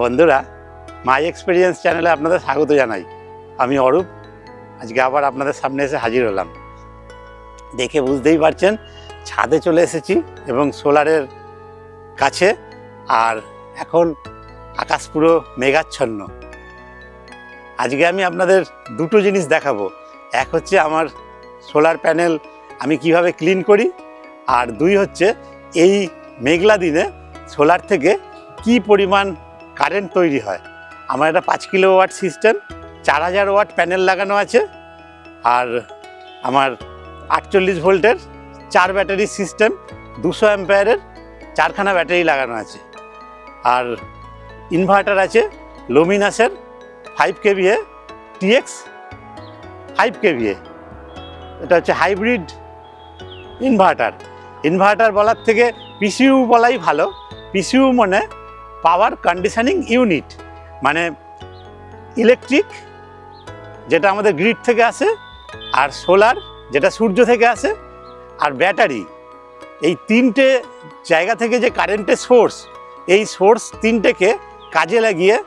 বন্ধুরা মাই এক্সপিরিয়েন্স চ্যানেলে আপনাদের স্বাগত জানাই। আমি অরূপ, আজকে আবার আপনাদের সামনে এসে হাজির হলাম। দেখে বুঝতেই পারছেন, ছাদে চলে এসেছি এবং সোলারের কাছে আর এখন আকাশ পুরো মেঘাচ্ছন্ন। আজকে আমি আপনাদের দুটো জিনিস দেখাবো। এক হচ্ছে আমার সোলার প্যানেল আমি কীভাবে ক্লিন করি আর দুই হচ্ছে এই মেঘলা দিনে সোলার থেকে কি পরিমাণ কারেন্ট তৈরি হয়। আমার একটা পাঁচ কিলো ওয়াট সিস্টেম চার হাজার ওয়াট প্যানেল লাগানো আছে, আর আমার আটচল্লিশ ভোল্টের চার ব্যাটারি সিস্টেম দুশো অ্যাম্পায়ারের চারখানা ব্যাটারি লাগানো আছে। আর ইনভার্টার আছে লোমিনাসের five KVA TX five KVA এটা হচ্ছে হাইব্রিড ইনভার্টার ইনভার্টার বলার থেকে পিসিউ বলাই ভালো। পিসিউ মানে পাওয়ার কন্ডিশনিং ইউনিট মানে ইলেকট্রিক যেটা আমাদের গ্রিড থেকে আসে আর সোলার যেটা সূর্য থেকে আসে আর ব্যাটারি। এই তিনটে জায়গা থেকে যে কারেন্টের সোর্স, এই সোর্স তিনটেকে কাজে লাগিয়ে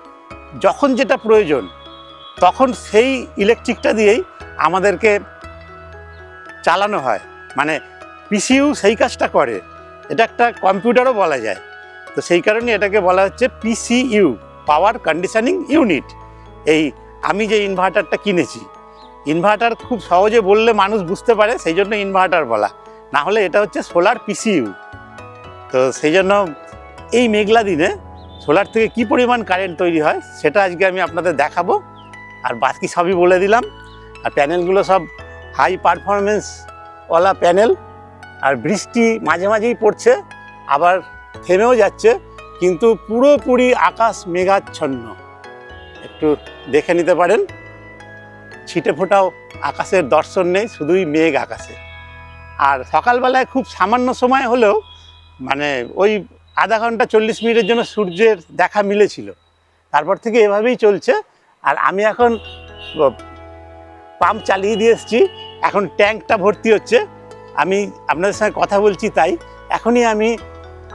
যখন যেটা প্রয়োজন তখন সেই ইলেকট্রিকটা দিয়েই আমাদেরকে চালানো হয়। মানে পিসিইউ সেই কাজটা করে। এটা একটা কম্পিউটারও বলা যায়। তো সেই কারণে এটাকে বলা হচ্ছে পিসিইউ পাওয়ার কন্ডিশনিং ইউনিট এই আমি যে ইনভার্টারটা কিনেছি ইনভার্টার খুব সহজে বললে মানুষ বুঝতে পারে, সেই জন্য ইনভার্টার বলা। না হলে এটা হচ্ছে সোলার পিসিইউ তো সেই জন্য এই মেঘলা দিনে সোলার থেকে কি পরিমাণ কারেন্ট তৈরি হয়, সেটা আজকে আমি আপনাদের দেখাবো। আর বাকি সবই বলে দিলাম। আর প্যানেলগুলো সব হাই পারফরমেন্সওয়ালা প্যানেল। আর বৃষ্টি মাঝে মাঝেই পড়ছে, আবার থেমেও যাচ্ছে, কিন্তু পুরোপুরি আকাশ মেঘাচ্ছন্ন। একটু দেখে নিতে পারেন। ছিটে ফোটাও আকাশের দর্শন নেই, শুধুই মেঘ আকাশে। আর সকালবেলায় খুব সামান্য সময় হলেও মানে ওই আধা ঘণ্টা চল্লিশ মিনিটের জন্য সূর্যের দেখা মিলেছিল। তারপর থেকে এভাবেই চলছে। আর আমি এখন পাম্প চালিয়ে দিয়ে এসেছি। এখন ট্যাঙ্কটা ভর্তি হচ্ছে। আমি আপনাদের সঙ্গে কথা বলছি তাই। এখনই আমি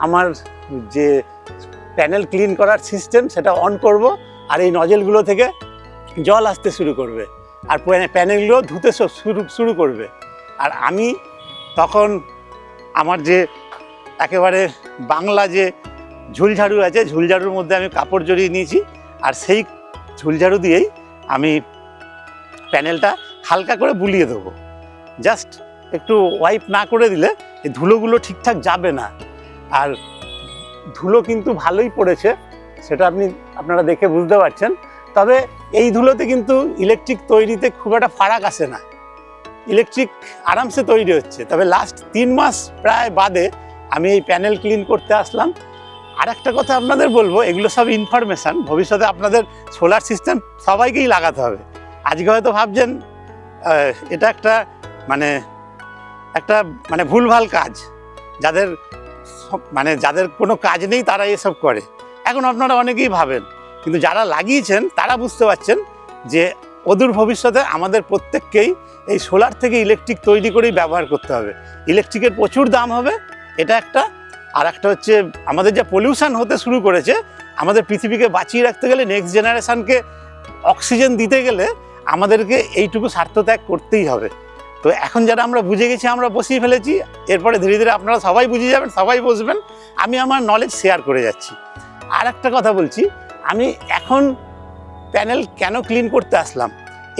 আমার যে প্যানেল ক্লিন করার সিস্টেম, সেটা অন করব আর এই নজেলগুলো থেকে জল আসতে শুরু করবে। আর প্যানে- প্যানেলগুলো ধুতে শুরু শুরু করবে। আর আমি তখন আমার যে একেবারে বাংলা যে ঝুলঝাড়ু আছে, ঝুলঝাড়ুর মধ্যে আমি কাপড় জড়িয়ে নিয়েছি। আর সেই ঝুলঝাড়ু দিয়েই আমি প্যানেলটা হালকা করে বুলিয়ে দেবো। জাস্ট একটু ওয়াইপ না করে দিলে এই ধুলোগুলো ঠিকঠাক যাবে না। আর ধুলো কিন্তু ভালোই পড়েছে, সেটা আপনি, আপনারা দেখে বুঝতে পারছেন। তবে এই ধুলোতে কিন্তু ইলেকট্রিক তৈরিতে খুব একটা ফারাক আসে না। ইলেকট্রিক আরামসে তৈরি হচ্ছে। তবে লাস্ট তিন মাস প্রায় বাদে আমি এই প্যানেল ক্লিন করতে আসলাম। আর একটা কথা আপনাদের বলব, এগুলো সব ইনফরমেশান ভবিষ্যতে আপনাদের সোলার সিস্টেম সবাইকেই লাগাতে হবে। আজকে হয়তো ভাবছেন এটা একটা মানে একটা মানে ভুলভাল কাজ। যাদের মানে যাদের কোনো কাজ নেই তারা এসব করে। এখন আপনারা অনেকেই ভাবেন, কিন্তু যারা লাগিয়েছেন তারা বুঝতে পারছেন যে অদূর ভবিষ্যতে আমাদের প্রত্যেককেই এই সোলার থেকে ইলেকট্রিক তৈরি করেই ব্যবহার করতে হবে। ইলেকট্রিকের প্রচুর দাম হবে, এটা একটা। আর একটা হচ্ছে, আমাদের যা পলিউশন হতে শুরু করেছে, আমাদের পৃথিবীকে বাঁচিয়ে রাখতে গেলে নেক্সট জেনারেশানকে অক্সিজেন দিতে গেলে আমাদেরকে এইটুকু স্বার্থত্যাগ করতেই হবে। তো এখন যারা আমরা বুঝে গেছি, আমরা বসিয়ে ফেলেছি, এরপরে ধীরে ধীরে আপনারা সবাই বুঝে যাবেন, সবাই বসবেন। আমি আমার নলেজ শেয়ার করে যাচ্ছি। আর একটা কথা বলছি, আমি এখন প্যানেল কেন ক্লিন করতে আসলাম?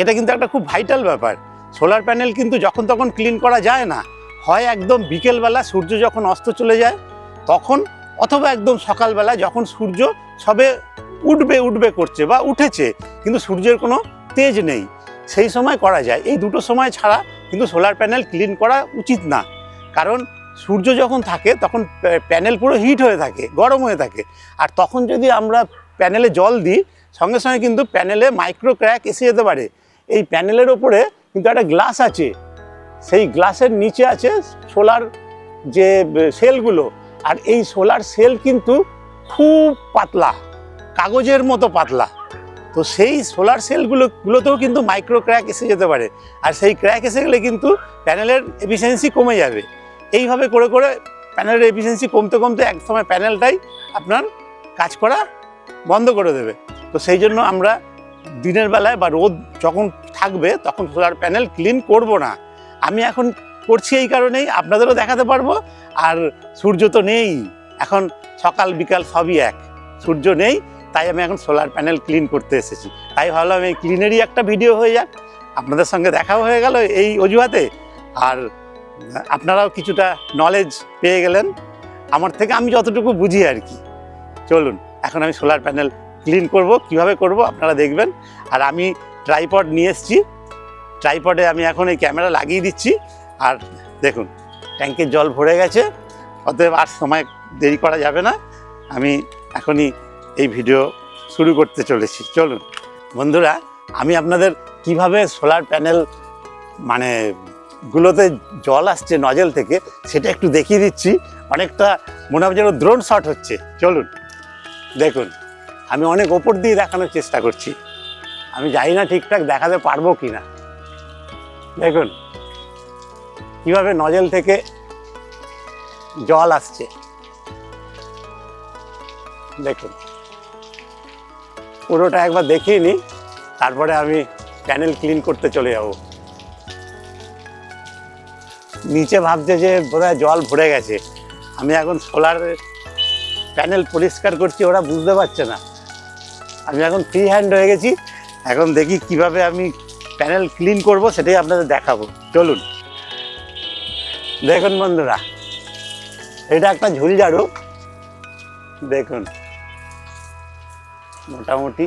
এটা কিন্তু একটা খুব ভাইটাল ব্যাপার। সোলার প্যানেল কিন্তু যখন তখন ক্লিন করা যায় না। হয় একদম বিকেলবেলা সূর্য যখন অস্ত চলে যায়, তখন অথবা একদম সকালবেলা যখন সূর্য সবে উঠবে উঠবে করছে বা উঠেছে, কিন্তু সূর্যের কোনো তেজ নেই। সেই সময় করা যায়। এই দুটো সময় ছাড়া কিন্তু সোলার প্যানেল ক্লিন করা উচিত না। কারণ সূর্য যখন থাকে, তখন প্যানেল পুরো হিট হয়ে থাকে, গরম হয়ে থাকে। আর তখন যদি আমরা প্যানেলে জল দিই, সঙ্গে সঙ্গে কিন্তু প্যানেলে মাইক্রো ক্র্যাক এসে যেতে পারে। এই প্যানেলের ওপরে কিন্তু একটা গ্লাস আছে। সেই গ্লাসের নিচে আছে সোলার যে সেলগুলো আর এই সোলার সেল কিন্তু খুব পাতলা, কাগজের মতো পাতলা। তো সেই সোলার সেলগুলো গুলোতেও কিন্তু মাইক্রো ক্র্যাক এসে যেতে পারে। আর সেই ক্র্যাক এসে গেলে কিন্তু প্যানেলের এফিসিয়েন্সি কমে যাবে। এইভাবে করে করে প্যানেলের এফিসিয়েন্সি কমতে কমতে এক সময় প্যানেলটাই আপনার কাজ করা বন্ধ করে দেবে। তো সেই জন্য আমরা দিনের বেলায় বা রোদ যখন থাকবে, তখন সোলার প্যানেল ক্লিন করব না। আমি এখন করছি এই কারণেই আপনাদেরও দেখাতে পারব। আর সূর্য তো নেই। এখন সকাল, বিকাল সবই এক। সূর্য নেই তাই আমি এখন সোলার প্যানেল ক্লিন করতে এসেছি। তাই ভাবলাম এই ক্লিনেরই একটা ভিডিও হয়ে যাক, আপনাদের সঙ্গে দেখাও হয়ে গেল এই অজুহাতে। আর আপনারাও কিছুটা নলেজ পেয়ে গেলেন। আমার থেকে আমি যতটুকু বুঝি আর কি। চলুন, এখন আমি সোলার প্যানেল ক্লিন করব, কীভাবে করব আপনারা দেখবেন। আর আমি ট্রাইপড নিয়ে এসেছি। ট্রাইপডে আমি এখন এই ক্যামেরা লাগিয়ে দিচ্ছি। আর দেখুন, ট্যাঙ্কের জল ভরে গেছে। অতএব আর সময় দেরি করা যাবে না। আমি এখনই এই ভিডিও শুরু করতে চলেছি। চলুন। বন্ধুরা, আমি আপনাদের কীভাবে সোলার প্যানেল মানে গুলোতে জল আসছে নজেল থেকে, সেটা একটু দেখিয়ে দিচ্ছি। অনেকটা মনে হবে যেন দ্রোণ শট হচ্ছে। চলুন। দেখুন, আমি অনেক ওপর দিয়ে দেখানোর চেষ্টা করছি। আমি জানি না ঠিকঠাক দেখাতে পারব কি না দেখুন, কীভাবে নজেল থেকে জল আসছে। দেখুন। পুরোটা একবার দেখিয়ে নিই। তারপরে আমি প্যানেল ক্লিন করতে চলে যাব। নিচে ভাবছে যে বোধহয় জল ভরে গেছে। আমি এখন সোলার প্যানেল পরিষ্কার করছি, ওরা বুঝতে পারছে না। আমি এখন ফ্রি হ্যান্ড হয়ে গেছি। এখন দেখি কীভাবে আমি প্যানেল ক্লিন করব, সেটাই আপনাদের দেখাবো। চলুন। দেখুন বন্ধুরা, এটা একটা ঝুল ঝাড়ু দেখুন। মোটামুটি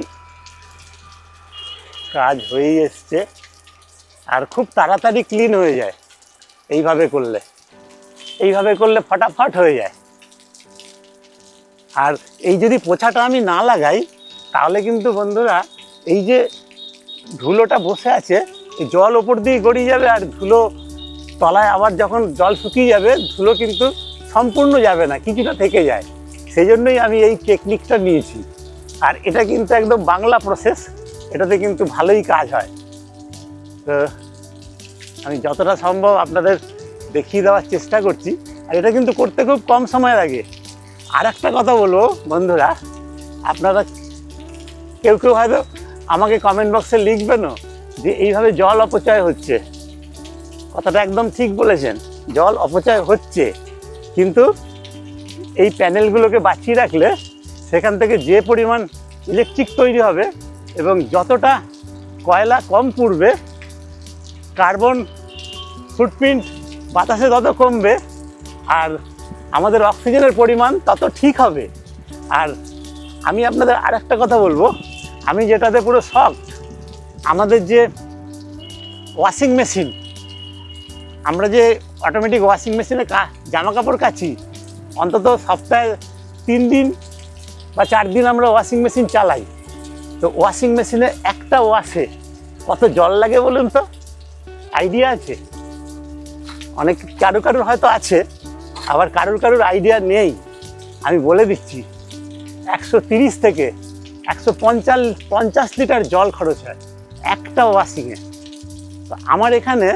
কাজ হয়েই এসছে। আর খুব তাড়াতাড়ি ক্লিন হয়ে যায় এইভাবে করলে। এইভাবে করলে ফটাফট হয়ে যায়। আর এই যদি পোছাটা আমি না লাগাই, তাহলে কিন্তু বন্ধুরা এই যে ধুলোটা বসে আছে জল ওপর দিয়ে গড়িয়ে যাবে আর ধুলো তলায় আবার যখন জল শুকিয়ে যাবে, ধুলো কিন্তু সম্পূর্ণ যাবে না, কিছুটা থেকে যায়। সেই জন্যই আমি এই টেকনিকটা নিয়েছি। আর এটা কিন্তু একদম বাংলা প্রসেস এটাতে কিন্তু ভালোই কাজ হয়। তো আমি যতটা সম্ভব আপনাদের দেখিয়ে দেওয়ার চেষ্টা করছি। আর এটা কিন্তু করতে খুব কম সময় লাগে আর একটা কথা বলব, বন্ধুরা, আপনারা কেউ কেউ হয়তো আমাকে কমেন্ট বক্সে লিখবেনও যে এইভাবে জল অপচয় হচ্ছে। কথাটা একদম ঠিক বলেছেন, জল অপচয় হচ্ছে। কিন্তু এই প্যানেলগুলোকে বাঁচিয়ে রাখলে সেখান থেকে যে পরিমাণ ইলেকট্রিক তৈরি হবে এবং যতটা কয়লা কম পুড়বে কার্বন ফুটপ্রিন্ট বাতাসে তত কমবে আর আমাদের অক্সিজেনের পরিমাণ তত ঠিক হবে। আর আমি আপনাদের আর একটা কথা বলব, আমি যেটাতে পুরো শখ আমাদের যে ওয়াশিং মেশিন আমরা যে অটোমেটিক ওয়াশিং মেশিনে কা জামা কাপড় কাচি, অন্তত সপ্তাহে তিন দিন বা চার দিন আমরা ওয়াশিং মেশিন চালাই। তো ওয়াশিং মেশিনে একটা ওয়াশে কত জল লাগে বলুন তো? আইডিয়া আছে। অনেক কারও কারোর হয়তো আছে, আবার কারোর কারোর আইডিয়া নেই। আমি বলে দিচ্ছি, একশো তিরিশ থেকে একশো পঞ্চাশ পঞ্চাশ লিটার জল খরচ হয় একটা ওয়াশিংয়ে তো আমার এখানে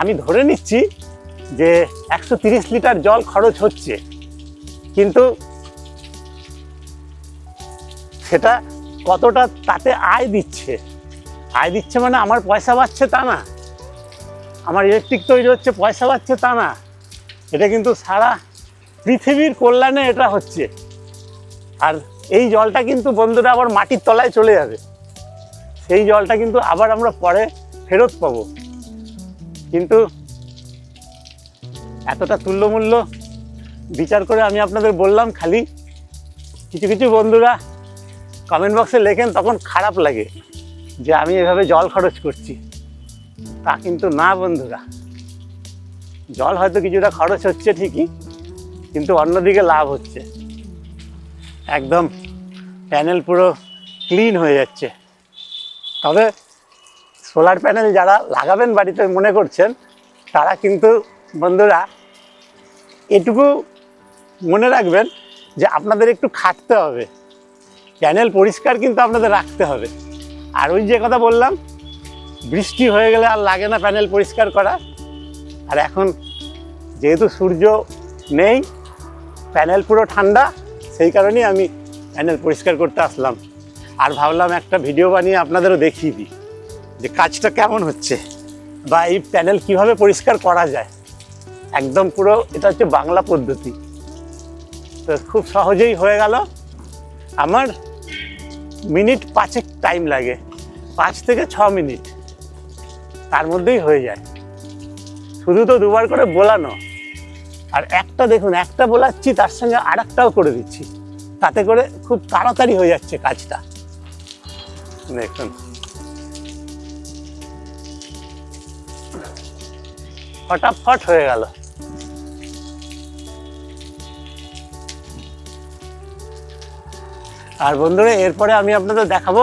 আমি ধরে নিচ্ছি যে একশো তিরিশ লিটার জল খরচ হচ্ছে। কিন্তু সেটা কতটা তাতে আয় দিচ্ছে? আয় দিচ্ছে মানে আমার পয়সা বাড়ছে তা না। আমার ইলেকট্রিক তৈরি হচ্ছে, পয়সা বাড়ছে তা না। এটা কিন্তু সারা পৃথিবীর কল্যাণে এটা হচ্ছে। আর এই জলটা কিন্তু বন্ধুরা আবার মাটির তলায় চলে যাবে। সেই জলটা কিন্তু আবার আমরা পরে ফেরত পাবো। কিন্তু এতটা তুল্যমূল্য বিচার করে আমি আপনাদের বললাম খালি। কিছু কিছু বন্ধুরা কমেন্ট বক্সে লেখেন তখন খারাপ লাগে যে আমি এভাবে জল খরচ করছি। তা কিন্তু না বন্ধুরা। জল হয়তো কিছুটা খরচ হচ্ছে ঠিকই, কিন্তু অন্যদিকে লাভ হচ্ছে। একদম প্যানেল পুরো ক্লিন হয়ে যাচ্ছে। তবে সোলার প্যানেল যারা লাগাবেন বাড়িতে মনে করছেন, তারা কিন্তু বন্ধুরা এটুকু মনে রাখবেন যে আপনাদের একটু খাটতে হবে। প্যানেল পরিষ্কার কিন্তু আপনাদের রাখতে হবে। আর ওই যে কথা বললাম, বৃষ্টি হয়ে গেলে আর লাগে না প্যানেল পরিষ্কার করা। আর এখন যেহেতু সূর্য নেই প্যানেল পুরো ঠান্ডা, সেই কারণেই আমি প্যানেল পরিষ্কার করতে আসলাম। আর ভাবলাম একটা ভিডিও বানিয়ে আপনাদেরও দেখিয়ে দিই, যে কাজটা কেমন হচ্ছে বা এই প্যানেল কীভাবে পরিষ্কার করা যায়। একদম পুরো, এটা হচ্ছে বাংলা পদ্ধতি। তো খুব সহজেই হয়ে গেল। আমার মিনিট পাঁচেক টাইম লাগে। পাঁচ থেকে ছ মিনিট। তার মধ্যেই হয়ে যায়। শুধু তো দুবার করে বোলানো। আর একটা দেখুন, একটা বোলাচ্ছি, তার সঙ্গে আর একটাও করে দিচ্ছি। তাতে করে খুব তাড়াতাড়ি হয়ে যাচ্ছে কাজটা। দেখুন। ফটাফট হয়ে গেল। আর বন্ধুরা, এরপরে আমি আপনাদের দেখাবো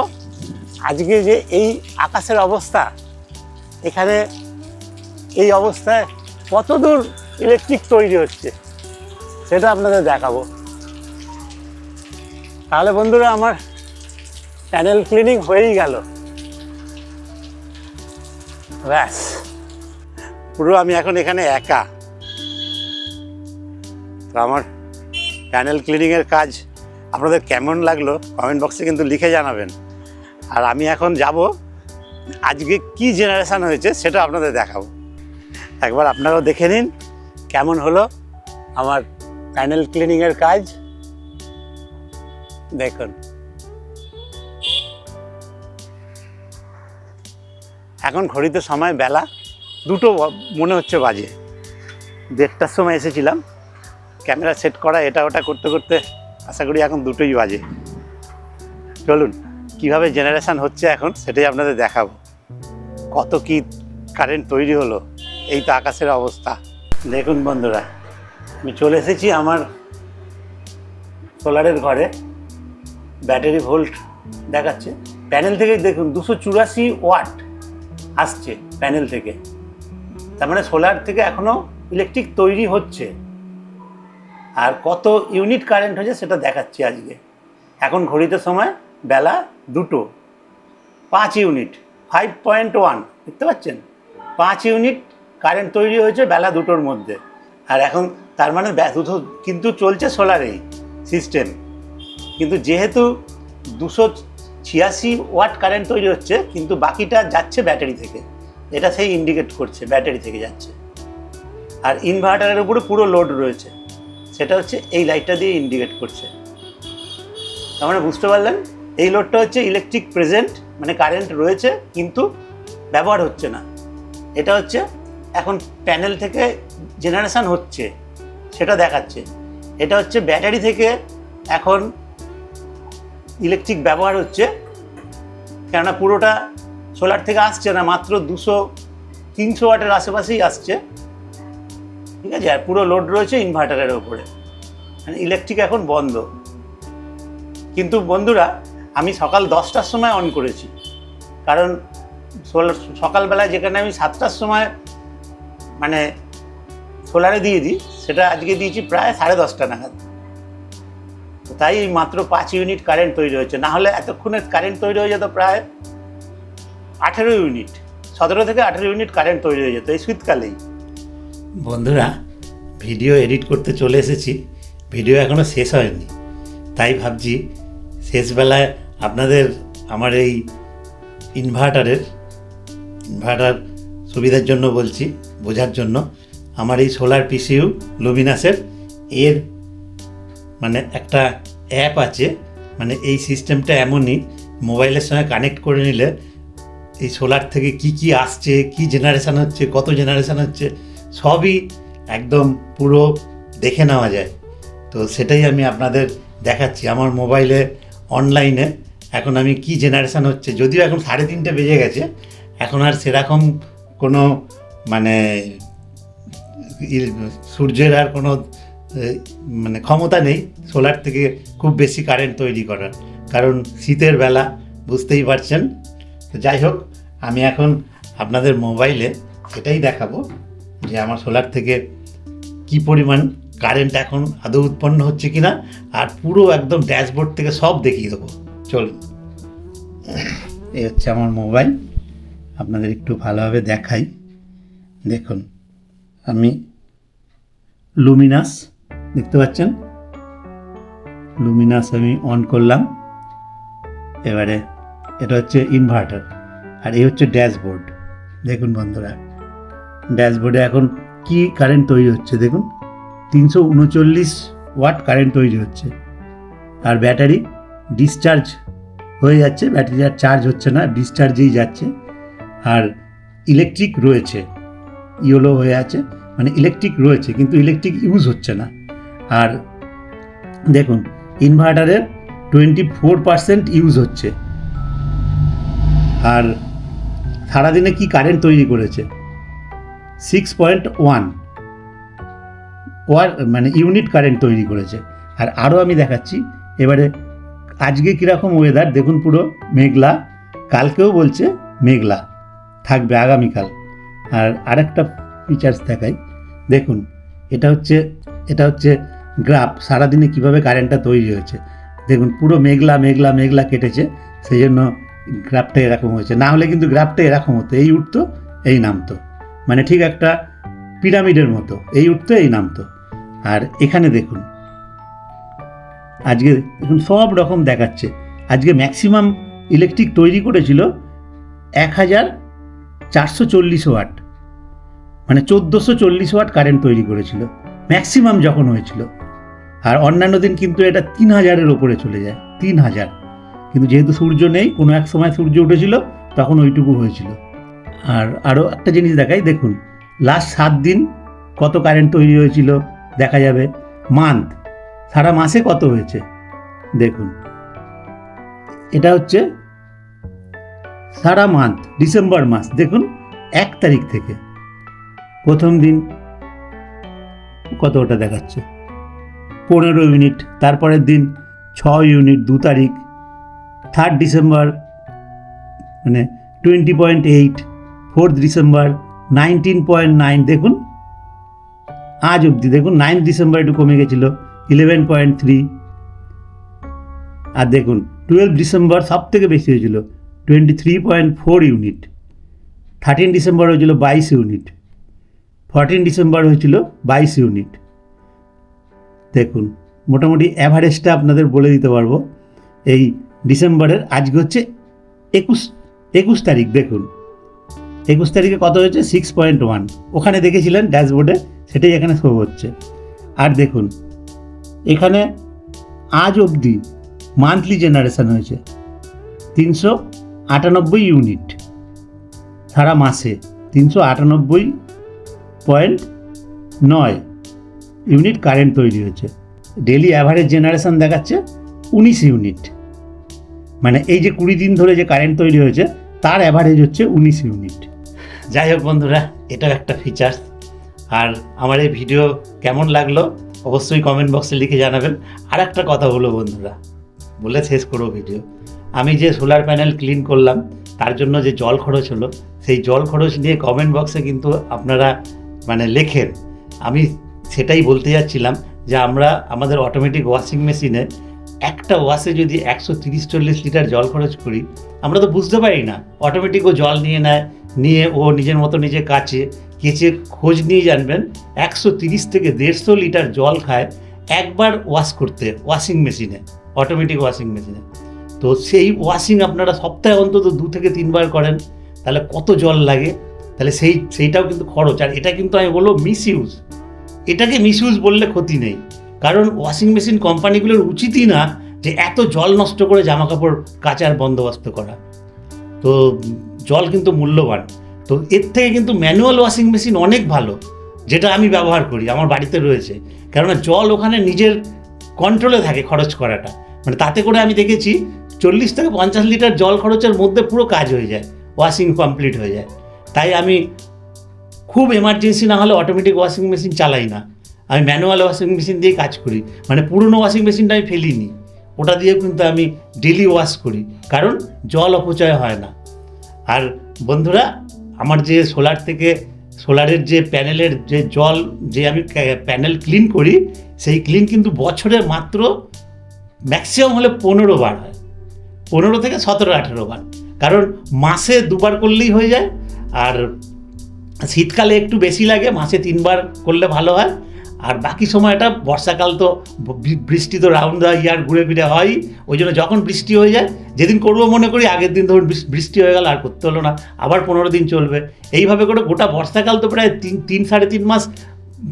আজকে যে এই আকাশের অবস্থা। এখানে এই অবস্থায় কত দূর ইলেকট্রিক তৈরি হচ্ছে, সেটা আপনাদের দেখাবো। তাহলে বন্ধুরা, আমার প্যানেল ক্লিনিং হয়েই গেল। ব্যাস, পুরো আমি এখন এখানে একা। তো আমার প্যানেল ক্লিনিংয়ের কাজ আপনাদের কেমন লাগল কমেন্ট বক্সে কিন্তু লিখে জানাবেন। আর আমি এখন যাব, আজকে কি জেনারেশান হয়েছে সেটা আপনাদের দেখাবো। একবার আপনারাও দেখে নিন কেমন হলো আমার প্যানেল ক্লিনিংয়ের কাজ। দেখুন। এখন ঘড়িতে সময় বেলা দুটো মনে হচ্ছে বাজে। দেড়টার সময় এসেছিলাম। ক্যামেরা সেট করা, এটা ওটা করতে করতে আশা করি এখন দুটোই বাজে। চলুন, কীভাবে জেনারেশান হচ্ছে এখন সেটাই আপনাদের দেখাবো। কত কি কারেন্ট তৈরি হলো, এই তো আকাশের অবস্থা। দেখুন বন্ধুরা, আমি চলে এসেছি আমার সোলারের ঘরে। ব্যাটারি ভোল্ট দেখাচ্ছে। প্যানেল থেকে দেখুন, দুশো চুরাশি ওয়াট আসছে প্যানেল থেকে। তার মানে সোলার থেকে এখনও ইলেকট্রিক তৈরি হচ্ছে। আর কত ইউনিট কারেন্ট হয়েছে সেটা দেখাচ্ছি আজকে। এখন ঘড়িতে সময় বেলা দুটো। পাঁচ ইউনিট ফাইভ পয়েন্ট ওয়ান দেখতে পাচ্ছেন? পাঁচ ইউনিট কারেন্ট তৈরি হয়েছে বেলা দুটোর মধ্যে। আর এখন তার মানে দুটো কিন্তু চলছে সোলারেই সিস্টেম কিন্তু যেহেতু দুশো ছিয়াশি ওয়াট কারেন্ট তৈরি হচ্ছে, কিন্তু বাকিটা যাচ্ছে ব্যাটারি থেকে। এটা সেই ইন্ডিকেট করছে, ব্যাটারি থেকে যাচ্ছে। আর ইনভার্টারের উপরে পুরো লোড রয়েছে। সেটা হচ্ছে এই লাইটটা দিয়ে ইন্ডিকেট করছে। তার মানে বুঝতে পারলেন? এই লোডটা হচ্ছে ইলেকট্রিক প্রেজেন্ট মানে কারেন্ট রয়েছে, কিন্তু ব্যবহার হচ্ছে না। এটা হচ্ছে এখন প্যানেল থেকে জেনারেশান হচ্ছে, সেটা দেখাচ্ছে। এটা হচ্ছে ব্যাটারি থেকে এখন ইলেকট্রিক ব্যবহার হচ্ছে, কেননা পুরোটা সোলার থেকে আসছে না, মাত্র দুশো, তিনশো ওয়াটের আশেপাশেই আসছে। ঠিক আছে? আর পুরো লোড রয়েছে ইনভার্টারের ওপরে। মানে ইলেকট্রিক এখন বন্ধ। কিন্তু বন্ধুরা, আমি সকাল দশটার সময় অন করেছি। কারণ সোলার সকালবেলায় যেখানে আমি সাতটার সময় মানে সোলারে দিয়ে দিই, সেটা আজকে দিয়েছি প্রায় সাড়ে দশটা নাগাদ। তাই এই মাত্র পাঁচ ইউনিট কারেন্ট তৈরি হয়েছে। না হলে এতক্ষণে কারেন্ট তৈরি হয়ে যেত প্রায় আঠেরো ইউনিট সতেরো থেকে আঠেরো ইউনিট কারেন্ট তৈরি হয়ে যেত এই শীতকালেই। বন্ধুরা, ভিডিও এডিট করতে চলে এসেছি। ভিডিও এখনও শেষ হয়নি। তাই ভাবছি শেষবেলায় আপনাদের আমার এই ইনভার্টারের ইনভার্টার সুবিধার জন্য বলছি, বোঝার জন্য আমার এই সোলার পিসিউ লুমিনাসের এর মানে একটা অ্যাপ আছে। মানে এই সিস্টেমটা এমনই মোবাইলের সঙ্গে কানেক্ট করে নিলে এই সোলার থেকে কি কি আসছে, কি জেনারেশান হচ্ছে, কত জেনারেশান হচ্ছে সবই একদম পুরো দেখে নেওয়া যায়। তো সেটাই আমি আপনাদের দেখাচ্ছি। আমার মোবাইলে, অনলাইনে এখন আমি কি জেনারেশান হচ্ছে, যদিও এখন সাড়ে তিনটে বেজে গেছে, এখন আর সেরকম কোনো মানে সূর্যের আর কোনো মানে ক্ষমতা নেই সোলার থেকে খুব বেশি কারেন্ট তৈরি করার। কারণ শীতের বেলা বুঝতেই পারছেন। তো যাই হোক, আমি এখন আপনাদের মোবাইলে এটাই দেখাবো। যে আমার সোলার থেকে কি পরিমাণ কারেন্ট এখন আদৌ উৎপন্ন হচ্ছে কিনা, আর পুরো একদম ড্যাশবোর্ড থেকে সব দেখিয়ে দেবো। চলুন এই হচ্ছে আমার মোবাইল আপনাদের একটু ভালোভাবে দেখাই। দেখুন, আমি লুমিনাস দেখতে পাচ্ছেন? লুমিনাস আমি অন করলাম। এবারে এটা হচ্ছে ইনভার্টার আর এই হচ্ছে ড্যাশবোর্ড দেখুন বন্ধুরা। ড্যাশবোর্ডে এখন কি কারেন্ট তৈরি হচ্ছে দেখুন। তিনশো উনচল্লিশ ওয়াট কারেন্ট তৈরি হচ্ছে। আর ব্যাটারি ডিসচার্জ হয়ে যাচ্ছে, ব্যাটারি আর চার্জ হচ্ছে না, ডিসচার্জেই যাচ্ছে। আর ইলেকট্রিক রয়েছে, ইয়েলো হয়ে আছে মানে ইলেকট্রিক রয়েছে, কিন্তু ইলেকট্রিক ইউজ হচ্ছে না। আর দেখুন, ইনভার্টারের টোয়েন্টি ফোর পার্সেন্ট ইউজ হচ্ছে। আর সারাদিনে কি কারেন্ট তৈরি করেছে? সিক্স পয়েন্ট ওয়ান ওয়ার মানে ইউনিট কারেন্ট তৈরি করেছে। আর আরও আমি দেখাচ্ছি, এবারে আজকে কীরকম ওয়েদার দেখুন পুরো মেঘলা, কালকেও বলছে মেঘলা, থাকবে আগামীকাল। আর আরেকটা ফিচার্স দেখাই, দেখুন, এটা হচ্ছে এটা হচ্ছে গ্রাফ সারাদিনে কীভাবে কারেন্টটা তৈরি হয়েছে। দেখুন, পুরো মেঘলা মেঘলা মেঘলা কেটেছে, সেই জন্য গ্রাফটা এরকম হয়েছে। না হলে কিন্তু গ্রাফটা এরকম হতো, এই উঠতো, এই নামতো। মানে ঠিক একটা পিরামিডের মতো। এই উঠতো, এই নামতো। আর এখানে দেখুন, আজকে দেখুন, সব রকম দেখাচ্ছে। আজকে ম্যাক্সিমাম ইলেকট্রিক তৈরি করেছিল এক হাজার চারশো চল্লিশ ওয়াট। মানে চোদ্দোশো চল্লিশ ওয়াট কারেন্ট তৈরি করেছিল, ম্যাক্সিমাম যখন হয়েছিল। আর অন্যান্য দিন কিন্তু এটা তিন হাজারের ওপরে চলে যায় তিন হাজার কিন্তু যেহেতু সূর্য নেই, কোনো এক সময় সূর্য উঠেছিল, তখন ওইটুকু হয়েছিল। আর আরও একটা জিনিস দেখাই, দেখুন লাস্ট সাত দিন কত কারেন্ট তৈরি হয়েছিল, দেখা যাবে মান্থ সারা মাসে কত হয়েছে, দেখুন। এটা হচ্ছে সারা মান্থ ডিসেম্বর মাস, দেখুন, এক তারিখ থেকে। প্রথম দিন কত ওটা দেখাচ্ছে? পনেরো ইউনিট তারপরের দিন ছ ইউনিট দু তারিখ থার্ড ডিসেম্বর মানে twenty point eight fourth December nineteen point nine, দেখুন। আজ অবধি, দেখুন, নাইন্থ ডিসেম্বর একটু কমে গেছিল, ইলেভেন পয়েন্ট থ্রি। আর দেখুন, টুয়েলভ ডিসেম্বর সব থেকে বেশি হয়েছিল, twenty three point four unit. Thirteen December হয়েছিল বাইশ ইউনিট। ফর্টিন ডিসেম্বর হয়েছিল বাইশ ইউনিট। দেখুন, মোটামুটি অ্যাভারেজটা আপনাদের বলে দিতে পারব, এই ডিসেম্বরের, আজকে হচ্ছে একুশ একুশ তারিখ, দেখুন। একুশ তারিখে কত হয়েছে? সিক্স পয়েন্ট ওয়ান ওখানে দেখেছিলেন ড্যাশবোর্ডে সেটাই এখানে শো হচ্ছে। আর দেখুন, এখানে আজ অবধি মান্থলি জেনারেশন হয়েছে তিনশো আটানব্বই ইউনিট সারা মাসে, তিনশো আটানব্বই পয়েন্ট নয় ইউনিট কারেন্ট তৈরি হয়েছে। ডেলি অ্যাভারেজ জেনারেশন দেখাচ্ছে উনিশ ইউনিট মানে এই যে কুড়ি দিন ধরে যে কারেন্ট তৈরি হয়েছে, তার অ্যাভারেজ হচ্ছে উনিশ ইউনিট যাই হোক বন্ধুরা, এটাও একটা ফিচার্স আর আমার এই ভিডিও কেমন লাগল অবশ্যই কমেন্ট বক্সে লিখে জানাবেন। আর একটা কথা হলো বন্ধুরা, বলে শেষ করব ভিডিও আমি যে সোলার প্যানেল ক্লিন করলাম, তার জন্য যে জল খরচ হলো, সেই জল খরচ নিয়ে কমেন্ট বক্সে কিন্তু আপনারা মানে লেখেন। আমি সেটাই বলতে যাচ্ছিলাম যে আমরা আমাদের অটোমেটিক ওয়াশিং মেশিনে একটা ওয়াশে যদি একশো তিরিশ চল্লিশ লিটার জল খরচ করি, আমরা তো বুঝতে পারি না। অটোমেটিক ও জল নিয়ে নেয় নিয়ে ও নিজের মতো নিজে কাছে কেচে খোঁজ নিয়ে জানবেন, একশো তিরিশ থেকে দেড়শো লিটার জল খায় একবার ওয়াশ করতে, ওয়াশিং মেশিনে অটোমেটিক ওয়াশিং মেশিনে তো সেই ওয়াশিং আপনারা সপ্তাহে অন্তত দু থেকে তিনবার করেন, তাহলে কত জল লাগে? তাহলে সেই, সেইটাও কিন্তু খরচ। আর এটা কিন্তু আমি বলব মিস ইউজ এটাকে মিস ইউজ বললে ক্ষতি নেই। কারণ ওয়াশিং মেশিন কোম্পানিগুলোর উচিতই না যে এত জল নষ্ট করে জামা কাপড় কাচার বন্দোবস্ত করা। তো জল কিন্তু মূল্যবান। তো এর থেকে কিন্তু ম্যানুয়াল ওয়াশিং মেশিন অনেক ভালো, যেটা আমি ব্যবহার করি, আমার বাড়িতে রয়েছে। কেননা জল ওখানে নিজের কন্ট্রোলে থাকে খরচ করাটা। মানে তাতে করে আমি দেখেছি চল্লিশ থেকে পঞ্চাশ লিটার জল খরচের মধ্যে পুরো কাজ হয়ে যায় ওয়াশিং কমপ্লিট হয়ে যায়। তাই আমি খুব এমার্জেন্সি না হলে অটোমেটিক ওয়াশিং মেশিন চালাই না। আমি ম্যানুয়াল ওয়াশিং মেশিন দিয়ে কাজ করি। মানে পুরনো ওয়াশিং মেশিনটা আমি ফেলিনি। ওটা দিয়ে কিন্তু আমি ডেলি ওয়াশ করি। কারণ জল অপচয় হয় না। আর বন্ধুরা, আমার যে সোলার থেকে সোলারের যে প্যানেলের যে জল, যে আমি প্যানেল ক্লিন করি, সেই ক্লিন কিন্তু বছরে মাত্র ম্যাক্সিমাম হলে পনেরো বার হয়। পনেরো থেকে সতেরো, আঠেরো বার। কারণ মাসে দুবার করলেই হয়ে যায়, আর শীতকালে একটু বেশি লাগে, মাসে তিনবার করলে ভালো হয়। আর বাকি সময়টা বর্ষাকাল তো বৃষ্টি তো রাউন্ড দ্য ইয়ার ঘুরে ফিরে হয়, ওই জন্য যখন বৃষ্টি হয়ে যায়, যেদিন করব মনে করি আগের দিন ধরুন বৃষ- বৃষ্টি হয়ে গেল আর করতে হলো না, আবার পনেরো দিন চলবে। এইভাবে করে গোটা বর্ষাকাল তো প্রায় তিন তিন, সাড়ে তিন মাস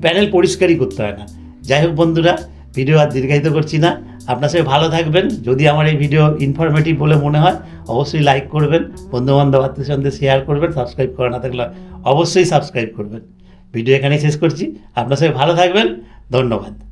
প্যানেল পরিষ্কারই করতে হয় না। যাই হোক বন্ধুরা, ভিডিও আর দীর্ঘায়িত করছি না। আপনার সঙ্গে ভালো থাকবেন। যদি আমার এই ভিডিও ইনফরমেটিভ বলে মনে হয়, অবশ্যই লাইক করবেন বন্ধুবান্ধব আত্মীয় সঙ্গে শেয়ার করবেন সাবস্ক্রাইব করা না থাকলে অবশ্যই সাবস্ক্রাইব করবেন। ভিডিও এখানেই শেষ করছি। আপনার সঙ্গে ভালো থাকবেন। ধন্যবাদ।